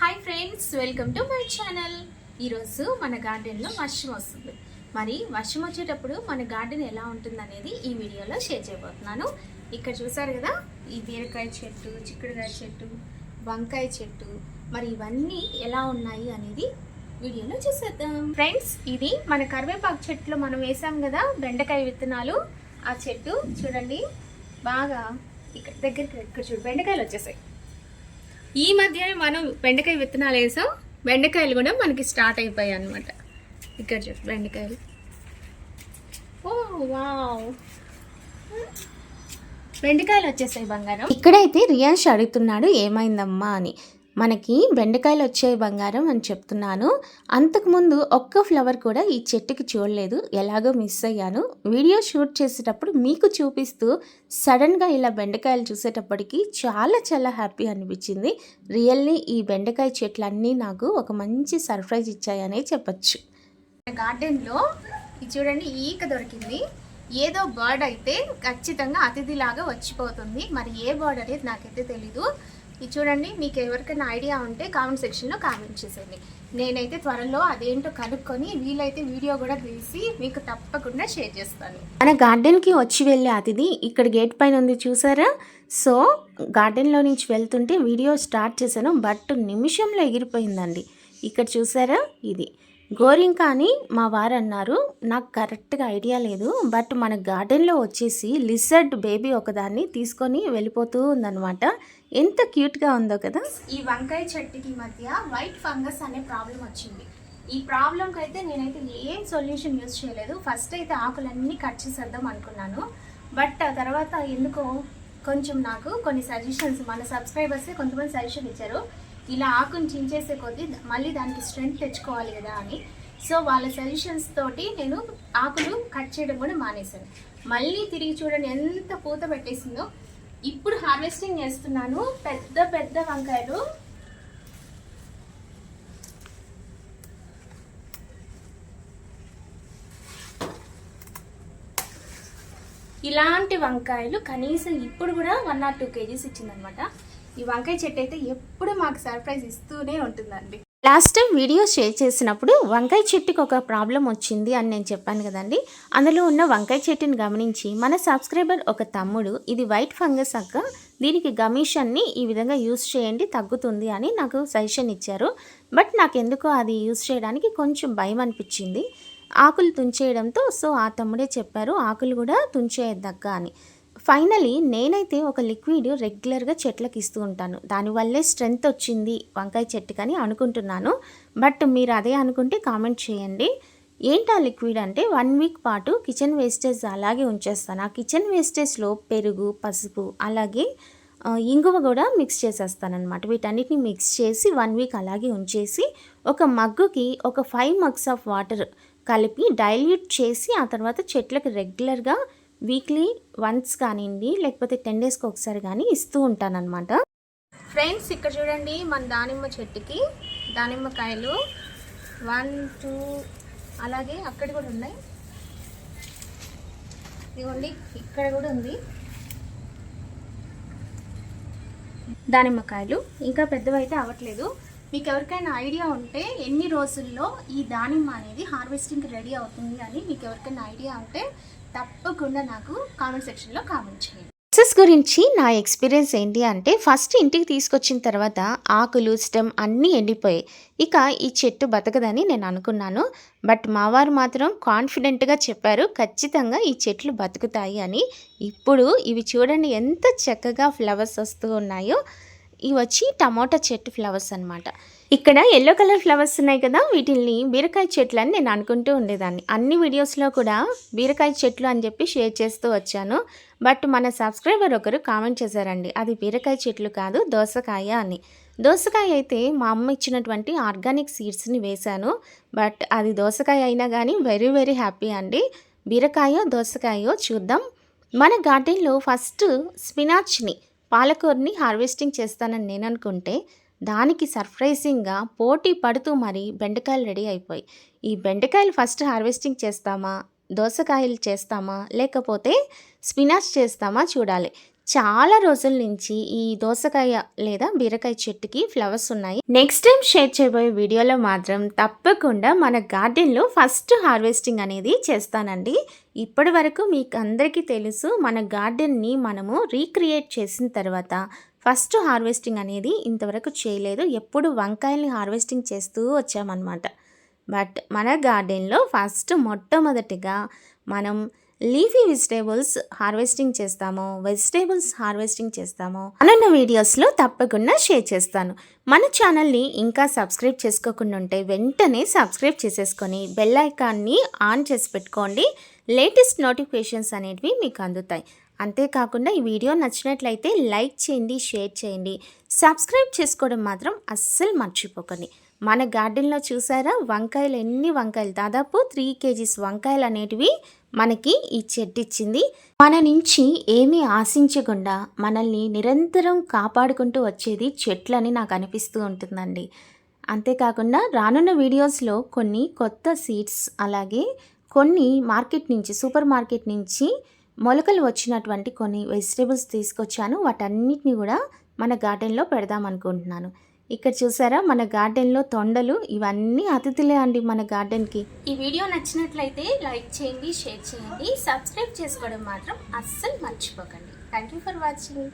Hi friends welcome to my channel ఈరోజు మన గార్డెన్లో వర్షం వస్తుంది. మరి వర్షం వచ్చేటప్పుడు మన గార్డెన్ ఎలా ఉంటుంది అనేది ఈ వీడియోలో షేర్ చేయబోతున్నాను. ఇక్కడ చూసారు కదా ఈ బీరకాయ చెట్టు చిక్కుడుకాయ చెట్టు వంకాయ చెట్టు మరి ఇవన్నీ ఎలా ఉన్నాయి అనేది వీడియోలో చూసేద్దాం. ఫ్రెండ్స్ ఇది మన కరివేపాకు చెట్టులో మనం వేసాం కదా బెండకాయ విత్తనాలు. ఆ చెట్టు చూడండి బాగా ఇక్కడ దగ్గరికి ఇక్కడ చూడు బెండకాయలు వచ్చేసాయి. ఈ మధ్యనే మనం బెండకాయ విత్తనాలు వేసాం. బెండకాయలు కూడా మనకి స్టార్ట్ అయిపోయాయి అనమాట ఇక్కడ చూడు బెండకాయలు. Oh wow. బెండకాయలు వచ్చేసాయి బంగారం. ఇక్కడైతే రియాష్ అడుగుతున్నాడు ఏమైందమ్మా అని. మనకి బెండకాయలు వచ్చే బంగారం అని చెప్తున్నాను. అంతకుముందు ఒక్క ఫ్లవర్ కూడా ఈ చెట్టుకి చూడలేదు. ఎలాగో మిస్ అయ్యాను. వీడియో షూట్ చేసేటప్పుడు మీకు చూపిస్తూ సడన్గా ఇలా బెండకాయలు చూసేటప్పటికి చాలా చాలా హ్యాపీ అనిపించింది. రియల్లీ ఈ బెండకాయ చెట్లన్నీ నాకు ఒక మంచి సర్ప్రైజ్ ఇచ్చాయనే చెప్పచ్చు. గార్డెన్లో ఇది చూడండి ఈక దొరికింది. ఏదో బర్డ్ అయితే ఖచ్చితంగా అతిథిలాగా వచ్చిపోతుంది. మరి ఏ బర్డ్ అనేది నాకైతే తెలీదు. ఇది చూడండి మీకు ఎవరికైనా ఐడియా ఉంటే కామెంట్ సెక్షన్లో కామెంట్ చేసేయండి. నేనైతే త్వరలో అదేంటో కనుక్కొని వీలైతే వీడియో కూడా తీసి మీకు తప్పకుండా షేర్ చేస్తాను. మన గార్డెన్కి వచ్చి వెళ్ళే అతిథి ఇక్కడ గేట్ పైన ఉంది చూసారా? సో గార్డెన్లో నుంచి వెళ్తుంటే వీడియో స్టార్ట్ చేశాను బట్ నిమిషంలో ఎగిరిపోయిందండి. ఇక్కడ చూసారా? ఇది. గోరింక అని మా వారు అన్నారు నాకు కరెక్ట్గా ఐడియా లేదు. బట్ మన గార్డెన్లో వచ్చేసి లిజర్డ్ బేబీ ఒకదాన్ని తీసుకొని వెళ్ళిపోతూ ఉందన్నమాట. ఎంత క్యూట్గా ఉందో కదా! ఈ వంకాయ చెట్టుకి మధ్య వైట్ ఫంగస్ అనే ప్రాబ్లం వచ్చింది. ఈ ప్రాబ్లంకి అయితే నేనైతే ఏం సొల్యూషన్ యూజ్ చేయలేదు. ఫస్ట్ అయితే ఆకులన్నీ కట్ చేసేద్దాం అనుకున్నాను. బట్ ఆ తర్వాత ఎందుకో కొంచెం నాకు కొన్ని సజెషన్స్ మన సబ్స్క్రైబర్సే కొంతమంది సజెషన్ ఇచ్చారు. ఇలా ఆకుని చించేసే కొద్దీ మళ్ళీ దానికి స్ట్రెంగ్త్ తెచ్చుకోవాలి కదా అని. సో వాళ్ళ సజెషన్స్ తోటి నేను ఆకులు కట్ చేయడం కూడా మానేశాను. మళ్ళీ తిరిగి చూడండి ఎంత పూత పెట్టేసిందో. ఇప్పుడు హార్వెస్టింగ్ చేస్తున్నాను. పెద్ద పెద్ద వంకాయలు. ఇలాంటి వంకాయలు కనీసం ఇప్పుడు కూడా వన్ ఆర్ టూ కేజీస్ ఇచ్చిందనమాట. ఈ వంకాయ చెట్టు అయితే ఎప్పుడు మాకు సర్ప్రైజ్ ఇస్తూనే ఉంటుందండి. లాస్ట్ టైం వీడియో షేర్ చేసినప్పుడు వంకాయ చెట్టుకి ఒక ప్రాబ్లం వచ్చింది అని నేను చెప్పాను కదండి. అందులో ఉన్న వంకాయ చెట్టుని గమనించి మన సబ్స్క్రైబర్ ఒక తమ్ముడు ఇది వైట్ ఫంగస్ అక్క. దీనికి గమీషన్ని ఈ విధంగా యూస్ చేయండి తగ్గుతుంది అని నాకు సజెషన్ ఇచ్చారు. బట్ నాకు ఎందుకో అది యూస్ చేయడానికి కొంచెం భయం అనిపించింది. ఆకులు తుంచేయడంతో సో ఆ తమ్ముడే చెప్పారు ఆకులు కూడా తుంచేయద్దక్క అని. ఫైనలీ నేనైతే ఒక లిక్విడ్ రెగ్యులర్గా చెట్లకు ఇస్తూ ఉంటాను. దానివల్లే స్ట్రెంగ్త్ వచ్చింది వంకాయ చెట్టుకని అనుకుంటున్నాను. బట్ మీరు అదే అనుకుంటే కామెంట్ చేయండి. ఏంటి ఆ లిక్విడ్ అంటే వన్ వీక్ పాటు కిచెన్ వేస్టేజ్ అలాగే ఉంచేస్తాను. ఆ కిచెన్ వేస్టేజ్లో పెరుగు పసుపు అలాగే ఇంగువ కూడా మిక్స్ చేసేస్తానమాట వీటన్నిటిని మిక్స్ చేసి వన్ వీక్ అలాగే ఉంచేసి ఒక మగ్గుకి ఒక ఫైవ్ మగ్స్ ఆఫ్ వాటర్ కలిపి డైల్యూట్ చేసి ఆ తర్వాత చెట్లకు రెగ్యులర్గా వీక్లీ వన్స్ కానివ్వండి లేకపోతే టెన్ డేస్కి ఒకసారి కానీ ఇస్తూ ఉంటానన్నమాట. ఫ్రెండ్స్ ఇక్కడ చూడండి మన దానిమ్మ చెట్టుకి దానిమ్మకాయలు వన్ టూ అలాగే అక్కడ కూడా ఉన్నాయి. ఇదిగోండి ఇక్కడ కూడా ఉంది. దానిమ్మకాయలు ఇంకా పెద్దవైతే అవ్వట్లేదు. మీకు ఎవరికైనా ఐడియా ఉంటే ఎన్ని రోజుల్లో ఈ దానిమ్మ అనేది హార్వెస్టింగ్కి రెడీ అవుతుంది అని మీకు ఎవరికైనా ఐడియా ఉంటే తప్పకుండా నాకు కామెంట్ సెక్షన్లో కామెంట్ చేయండి. ప్రాసెస్ గురించి నా ఎక్స్పీరియన్స్ ఏంటి అంటే ఫస్ట్ ఇంటికి తీసుకొచ్చిన తర్వాత ఆకులు స్టెమ్ అన్నీ ఎండిపోయాయి. ఇక ఈ చెట్టు బతకదని నేను అనుకున్నాను. బట్ మావారు మాత్రం కాన్ఫిడెంట్గా చెప్పారు ఖచ్చితంగా ఈ చెట్లు బతుకుతాయి అని. ఇప్పుడు ఇవి చూడండి ఎంత చక్కగా ఫ్లవర్స్ వస్తూ ఉన్నాయో. ఇవి వచ్చి టమోటా చెట్టు ఫ్లవర్స్ అనమాట ఇక్కడ ఎల్లో కలర్ ఫ్లవర్స్ ఉన్నాయి కదా వీటిల్ని బీరకాయ చెట్లు అని నేను అనుకుంటూ ఉండేదాన్ని. అన్ని వీడియోస్లో కూడా బీరకాయ చెట్లు అని చెప్పి షేర్ చేస్తూ వచ్చాను. బట్ మన సబ్స్క్రైబర్ ఒకరు కామెంట్ చేశారండి అది బీరకాయ చెట్లు కాదు దోసకాయ అని. దోసకాయ అయితే మా అమ్మ ఇచ్చినటువంటి ఆర్గానిక్ సీడ్స్ని వేశాను. బట్ అది దోసకాయ అయినా కానీ వెరీ వెరీ హ్యాపీ అండి. బీరకాయో దోసకాయో చూద్దాం. మన గార్డెన్లో ఫస్ట్ స్పినాచ్ని పాలకూరని హార్వెస్టింగ్ చేస్తానని నేను అనుకుంటే దానికి సర్ప్రైజింగ్గా పోటీ పడుతూ మరి బెండకాయలు రెడీ అయిపోయి. ఈ బెండకాయలు ఫస్ట్ హార్వెస్టింగ్ చేస్తామా? దోసకాయలు చేస్తామా? లేకపోతే స్పినాచ్ చేస్తామా? చూడాలి. చాలా రోజుల నుంచి ఈ దోసకాయ లేదా బీరకాయ చెట్టుకి ఫ్లవర్స్ ఉన్నాయి. నెక్స్ట్ టైం షేర్ చేయబోయే వీడియోలో మాత్రం తప్పకుండా మన గార్డెన్లో ఫస్ట్ హార్వెస్టింగ్ అనేది చేస్తానండి. ఇప్పటి వరకు మీకు అందరికీ తెలుసు మన గార్డెన్ని మనము రీక్రియేట్ చేసిన తర్వాత ఫస్ట్ హార్వెస్టింగ్ అనేది ఇంతవరకు చేయలేదు. ఎప్పుడు వంకాయల్ని హార్వెస్టింగ్ చేస్తూ వచ్చామన్నమాట. బట్ మన గార్డెన్లో ఫస్ట్ మొట్టమొదటిగా మనం లీఫీ వెజిటేబుల్స్ హార్వెస్టింగ్ చేస్తాము వెజిటేబుల్స్ హార్వెస్టింగ్ చేస్తాము అనన్న వీడియోస్లో తప్పకుండా షేర్ చేస్తాను. మన ఛానల్ని ఇంకా సబ్స్క్రైబ్ చేసుకోకుండా ఉంటే వెంటనే సబ్స్క్రైబ్ చేసేసుకొని బెల్ ఐకాన్ని ఆన్ చేసి పెట్టుకోండి. లేటెస్ట్ నోటిఫికేషన్స్ అనేటివి మీకు అందుతాయి. అంతేకాకుండా ఈ వీడియో నచ్చినట్లయితే లైక్ చేయండి షేర్ చేయండి. సబ్స్క్రైబ్ చేసుకోవడం మాత్రం అస్సలు మర్చిపోకండి. మన గార్డెన్లో చూసారా? వంకాయలు ఎన్ని వంకాయలు? దాదాపు త్రీ కేజీస్ వంకాయలు అనేటివి మనకి ఈ చెట్టు ఇచ్చింది మన నుంచి ఏమీ ఆశించకుండా మనల్ని నిరంతరం కాపాడుకుంటూ వచ్చేది చెట్లని నాకు అనిపిస్తూ ఉంటుందండి. అంతేకాకుండా రానున్న వీడియోస్లో కొన్ని కొత్త సీడ్స్ అలాగే కొన్ని మార్కెట్ నుంచి సూపర్ మార్కెట్ నుంచి మొలకలు వచ్చినటువంటి కొన్ని వెజిటేబుల్స్ తీసుకొచ్చాను. వాటన్నిటిని కూడా మన గార్డెన్లో పెడదాం అనుకుంటున్నాను. ఇక్కడ చూసారా? మన గార్డెన్లో తొండలు ఇవన్నీ అతిథులే అండి మన గార్డెన్కి. ఈ వీడియో నచ్చినట్లయితే లైక్ చేయండి షేర్ చేయండి. సబ్స్క్రైబ్ చేసుకోవడం మాత్రం అస్సలు మర్చిపోకండి. Thank you for watching.